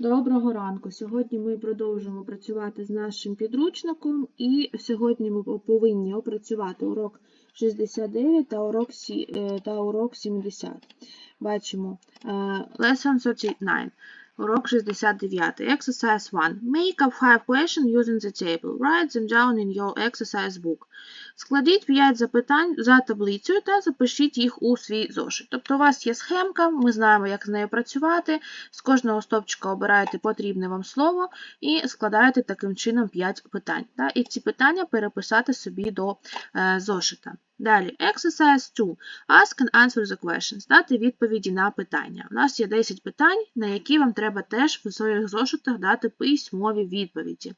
Доброго ранку. Сьогодні ми продовжимо працювати з нашим підручником, і сьогодні ми повинні опрацювати урок 69 та урок, е, та урок 70. Бачимо е, Lesson 39. Урок 69. Exercise 1. Make up 5 questions using the table. Write them down in your exercise book. Складіть 5 запитань за таблицею та запишіть їх у свій зошит. Тобто у вас є схемка, ми знаємо, як з нею працювати. З кожного стовпчика обираєте потрібне вам слово і складаєте таким чином 5 питань. І ці питання переписати собі до е, зошита. Далі, exercise 2. Ask and answer the questions. Дати відповіді на питання. У нас є 10 питань, на які вам треба теж в своїх зошитах дати письмові відповіді.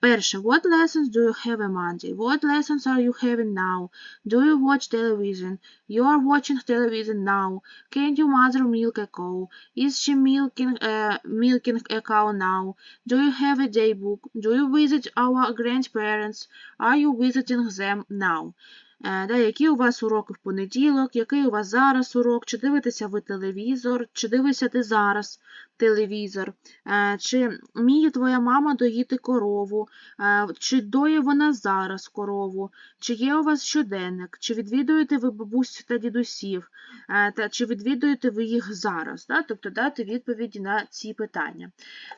Перше, what lessons do you have on Monday? What lessons are you having now? Do you watch television? You are watching television now. Can your mother milk a cow? Is she milking, uh, milking a cow now? Do you have a day book? Do you visit our grandparents? Are you visiting them now? Е, Да, які у вас уроки в понеділок, який у вас зараз урок, чи дивитеся ви телевізор, чи дивишся ти зараз телевізор, Е, чи вміє твоя мама доїти корову, Е, чи доє вона зараз корову, чи є у вас щоденник, чи відвідуєте ви бабусь та дідусів, та чи відвідуєте ви їх зараз, да? тобто дати відповіді на ці питання.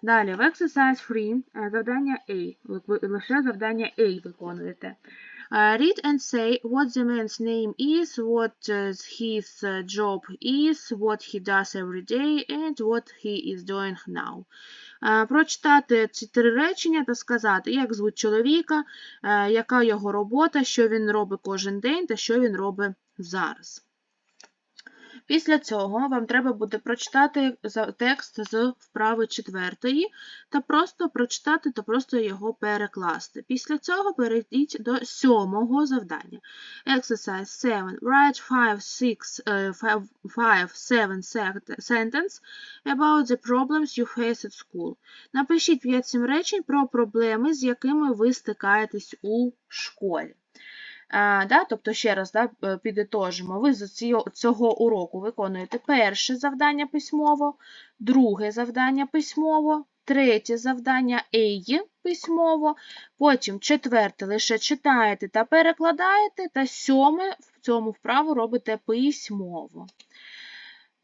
Далі, в exercise 3 е, завдання A, лише завдання A виконуєте. Uh, read and say what the man's name is, what uh, his uh, job is, what he does every day, and what he is doing now. Е, Прочитати ці три речення та сказати, як звуть чоловіка, е, яка його робота, що він робить кожен день та що він робить зараз. Після цього вам треба буде прочитати текст з вправи четвертої та просто прочитати та просто його перекласти. Після цього перейдіть до сьомого завдання. Exercise 7. Write 5, 6, е, 5, 5 7 sentence about the problems you face at school. Напишіть 5-7 речень про проблеми, з якими ви стикаєтесь у школі. А, да, тобто, ще раз да, е, підітожимо, ви з цього, уроку виконуєте перше завдання письмово, друге завдання письмово, третє завдання A письмово, потім четверте лише читаєте та перекладаєте, та сьоме в цьому вправу робите письмово.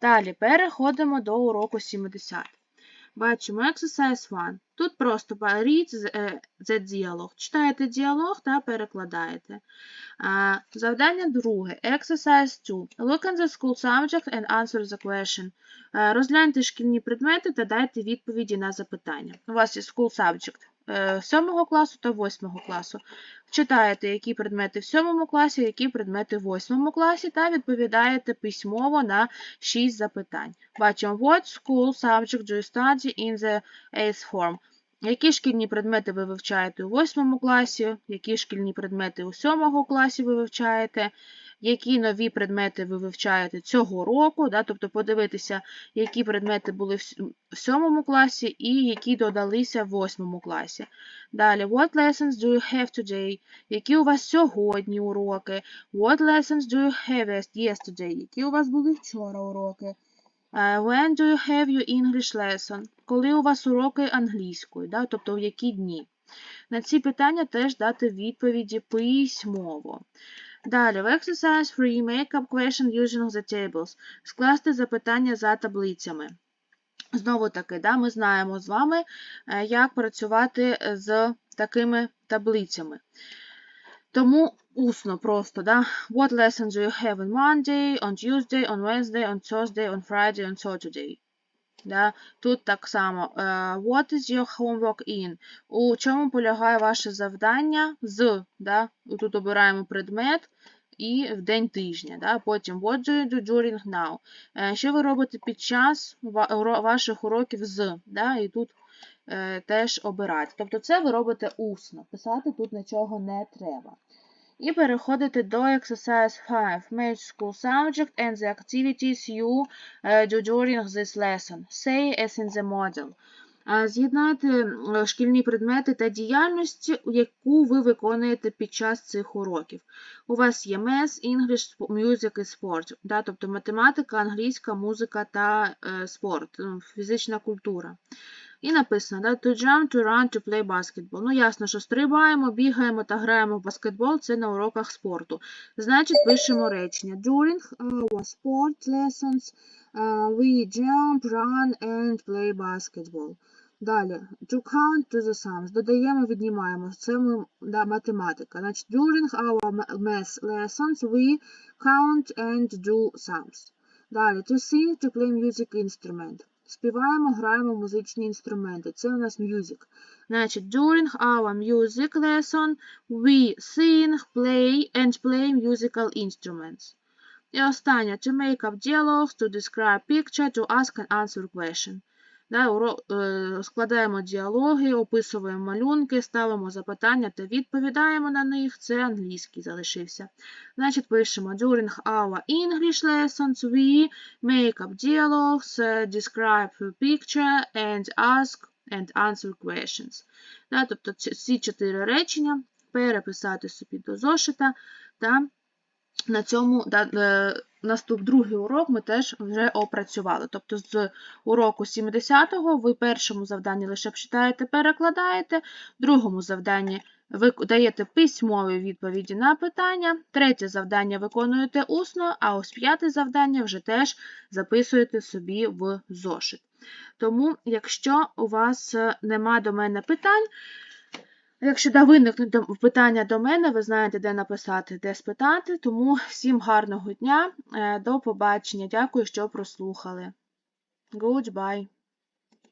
Далі переходимо до уроку 70. Бачимо exercise 1. Тут просто read the, діалог. Читаєте діалог та перекладаєте. Завдання друге. Exercise 2. Look at the school subject and answer the question. Е, Розгляньте шкільні предмети та дайте відповіді на запитання. У вас є school subject 7 класу та 8 класу. Читаєте, які предмети в 7 класі, які предмети в 8 класі, та відповідаєте письмово на 6 запитань. Бачимо, what school subject do you study in the 8th form? Які шкільні предмети ви вивчаєте у 8 класі, які шкільні предмети у 7 класі ви вивчаєте, які нові предмети ви вивчаєте цього року, да, тобто подивитися, які предмети були в 7 класі і які додалися в 8 класі. Далі, what lessons do you have today? Які у вас сьогодні уроки? What lessons do you have yesterday? Які у вас були вчора уроки? Uh, when do you have your English lesson? Коли у вас уроки англійської, да? тобто в які дні? На ці питання теж дати відповіді письмово. Далі, в exercise 3 make up question using the tables. Скласти запитання за таблицями. Знову таки, да, ми знаємо з вами, е, як працювати з такими таблицями. Тому усно просто, да? What lessons do you have on Monday, on Tuesday, on Wednesday, on Thursday, on Friday, on Saturday? Да? Тут так само. е, What is your homework in? У чому полягає ваше завдання з, да? тут обираємо предмет і в день тижня. Да? Потім What do you do during now? Е, Що ви робите під час ваших уроків з? Да? І тут е, теж обирати. Тобто це ви робите усно. Писати тут нічого не треба. І переходите до exercise 5. Match school subject and the activities you е, do during this lesson. Say as in the model. З'єднайте е, шкільні предмети та діяльності, яку ви виконуєте під час цих уроків. У вас є Math, English, Music і Sport, да, тобто математика, англійська, музика та е, спорт, фізична культура. І написано, да, to jump, to run, to play basketball. Ну, ясно, що стрибаємо, бігаємо та граємо в баскетбол, це на уроках спорту. Значить, пишемо речення. During our sport lessons uh, we jump, run and play basketball. Далі, to count to the sums. Додаємо, віднімаємо. Це да, математика. Значить, during our math lessons we count and do sums. Далі, to sing, to play music instrument. Співаємо, граємо музичні інструменти. Це у нас music. Значить, during our music lesson we sing, play and play musical instruments. І останнє, to make up dialogues, to describe picture, to ask and answer question. Да, е, складаємо діалоги, описуємо малюнки, ставимо запитання та відповідаємо на них. Це англійський залишився. Значить, пишемо During our English lessons we make up dialogues, е, describe a picture and ask and answer questions. Да, тобто ці- ці чотири речення переписати собі до зошита та на цьому да, е, наступ другий урок ми теж вже опрацювали. Тобто з уроку 70-го ви першому завданні лише читаєте, перекладаєте, другому завданні ви даєте письмові відповіді на питання, третє завдання виконуєте усно, а ось п'яте завдання вже теж записуєте собі в зошит. Тому, якщо у вас е, нема до мене питань, Якщо да виникнуть питання до мене, ви знаєте, де написати, де спитати. Тому всім гарного дня, е, до побачення. Дякую, що прослухали. Goodbye.